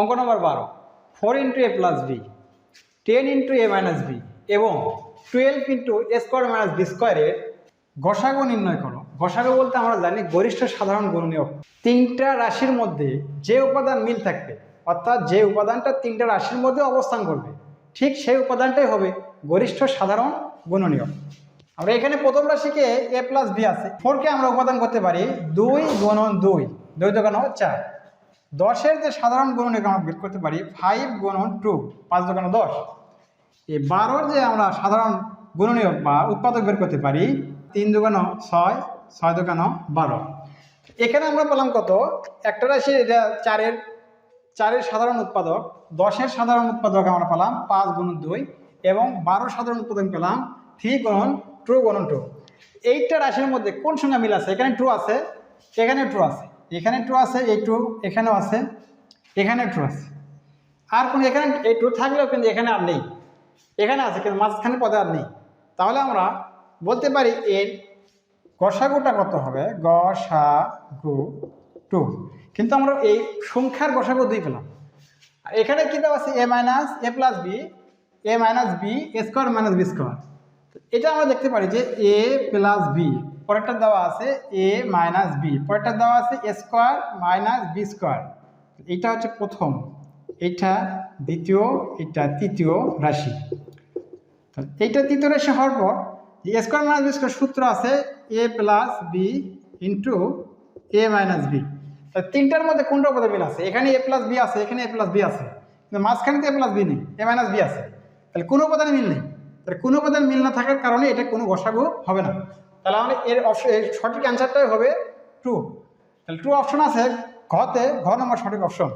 অঙ্ক নম্বর বারো। Four into A plus B ten into A minus B এবং twelve into A square minus B স্কোয়ারের গসাগু নির্ণয় করো। গসাগু বলতে আমরা জানি গরিষ্ঠ সাধারণ গুণনীয়। তিনটা রাশির মধ্যে যে উপাদান মিল থাকবে, অর্থাৎ যে উপাদানটা তিনটা রাশির মধ্যে অবস্থান করবে, ঠিক সেই উপাদানটাই হবে গরিষ্ঠ সাধারণ গুণনীয়। আমরা এখানে প্রথম রাশিকে এ প্লাস বি আছে। ফোরকে আমরা উপাদান করতে পারি দুই গুণন দুই দুই দোকান চার। দশের যে সাধারণ গুণনীয়ক আমরা বের করতে পারি ফাইভ গুণন টু পাঁচ দোকান দশ। এই বারোর যে আমরা সাধারণ গুণনীয়ক বা উৎপাদক বের করতে পারি, তিন দোকান ছয় ছয় দোকান বারো। এখানে আমরা পেলাম কত? একটা রাশি, এটা চারের চারের সাধারণ উৎপাদক, দশের সাধারণ উৎপাদক আমরা পেলাম পাঁচ গুণ দুই, এবং বারো সাধারণ উৎপাদক পেলাম থ্রি গুণন টু গুণন টু এইটা রাশির মধ্যে কোন সংখ্যা মিল আছে? এখানে টু আছে এখানে টু আছে। এখানে টু আছে, এই টু এখানেও আছে এখানে টু আছে। আর কোন এখানে এই টু থাকলেও কিন্তু এখানে আর নেই। এখানে আছে, কিন্তু মাঝখানে পদে আর নেই। তাহলে আমরা বলতে পারি এর গসাগুটা কত হবে? গসাগু টু কিন্তু আমরা এই সংখ্যার গসাগু দুই পেলাম। এখানে কী দেওয়া আছে? A minus A plus B A minus B A square minus B square এটা আমরা দেখতে পারি যে এ প্লাস বি পরেরটা দেওয়া আছে এ মাইনাস বি পরেরটা দেওয়া আছে A square minus B square এইটা হচ্ছে প্রথম এটা দ্বিতীয় এটা তৃতীয় রাশি। এইটা তৃতীয় রাশি হওয়ার পর যে A square minus B square সূত্র আছে A plus B into A minus B তিনটার মধ্যে কোনটা পদে মিল আছে? এখানে এ প্লাস বি আছে, এখানে এ প্লাস বি আছে। কিন্তু মাঝখানে তো এ প্লাস বি নেই এ মাইনাস বি আছে। তাহলে কোনো উপাদানে মিল নেই। তাহলে কোনো উপাদান মিল না থাকার কারণে এটা কোনো গসাগু হবে না। তাহলে আমাদের এর এর সঠিক অ্যান্সারটাই হবে ট্রু তাহলে ট্রু অপশন আছে ঘতে, ঘ নম্বর সঠিক অপশন